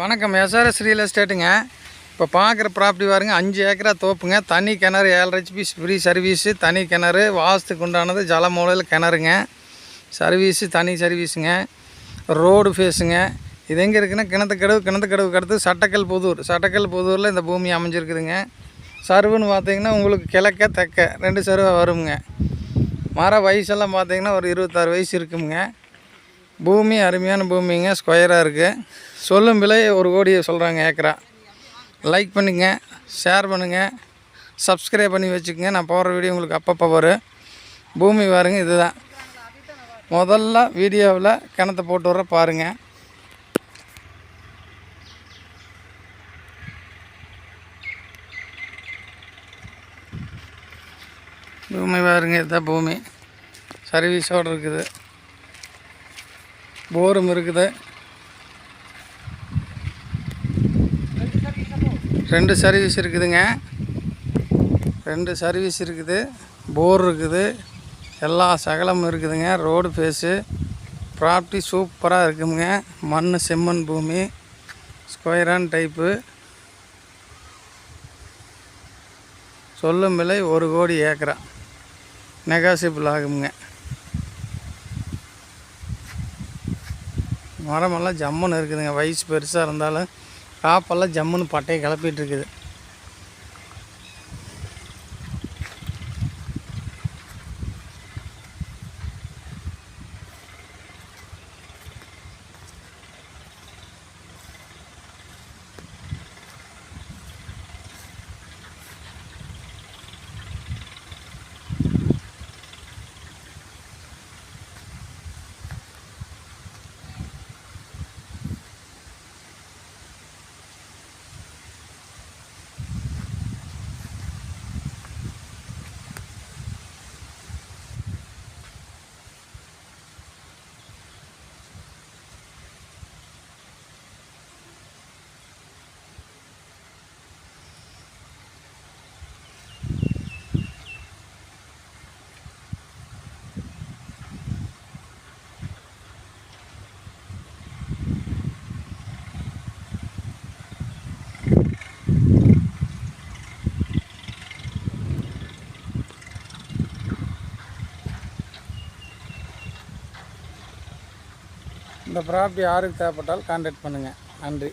வணக்கம். SRS real எஸ்டேட்டுங்க இப்போ பார்க்குற ப்ராப்பர்ட்டி பாருங்க அஞ்சு ஏக்கரா தோப்புங்க. தனி கிணறு ஏழரை ஹெச்பி ஃப்ரீ சர்வீஸு தனி கிணறு வாஸ்துக்கு உண்டானது ஜலமூலையில் கிணறுங்க. சர்வீஸு தனி சர்வீஸுங்க ரோடு ஃபேஸுங்க இது எங்கே இருக்குன்னா கிணத்துக்கடவு கிணத்துக்கடவுக்கு அடுத்து சட்டக்கல் புதூர். சட்டக்கல் புதூரில் இந்த பூமி அமைஞ்சிருக்குதுங்க. சர்வுன்னு பார்த்தீங்கன்னா உங்களுக்கு கிழக்க தெற்க ரெண்டு சர்வை வருங்க. மர வயசெல்லாம் பார்த்தீங்கன்னா ஒரு இருபத்தாறு வயசு இருக்குங்க. பூமி அருமையான பூமிங்க ஸ்கொயராக இருக்குது சொல்லும் விலை ஒரு கோடி சொல்கிறாங்க ஏக்கரா. லைக் பண்ணுங்க ஷேர் பண்ணுங்கள் சப்ஸ்கிரைப் பண்ணி வச்சுக்கோங்க. நான் போடுற வீடியோ உங்களுக்கு அப்பப்போ வரும். பூமி பாருங்க இதுதான். முதல்ல வீடியோவில் கிணத்த போட்டு வர பாருங்கள் பூமி பாருங்க இதுதான் பூமி. சர்வீஸோடு இருக்குது. போரும் இருக்குது. ரெண்டு சர்வீஸ் இருக்குதுங்க. ரெண்டு சர்வீஸ் இருக்குது. போர் இருக்குது. எல்லா சகலமும் இருக்குதுங்க. ரோடு ஃபேஸு ப்ராப்பர்ட்டி சூப்பராக இருக்குங்க. மண் செம்மண் பூமி ஸ்கொயரான் டைப்பு சொல்லும் விலை ஒரு கோடி ஏக்கரா. நெகாசிபிள் ஆகுங்க. மரமெல்லாம் ஜம்முன்னு இருக்குதுங்க. வயசு பெருசாக இருந்தாலும் காப்பெல்லாம் ஜம்முன்னு பட்டையை கிளப்பிட்டு இருக்குது. இந்த ப்ராப்பர்ட்டி யாருக்கு தேவைப்பட்டாலும் கான்டாக்ட் பண்ணுங்கள் நன்றி.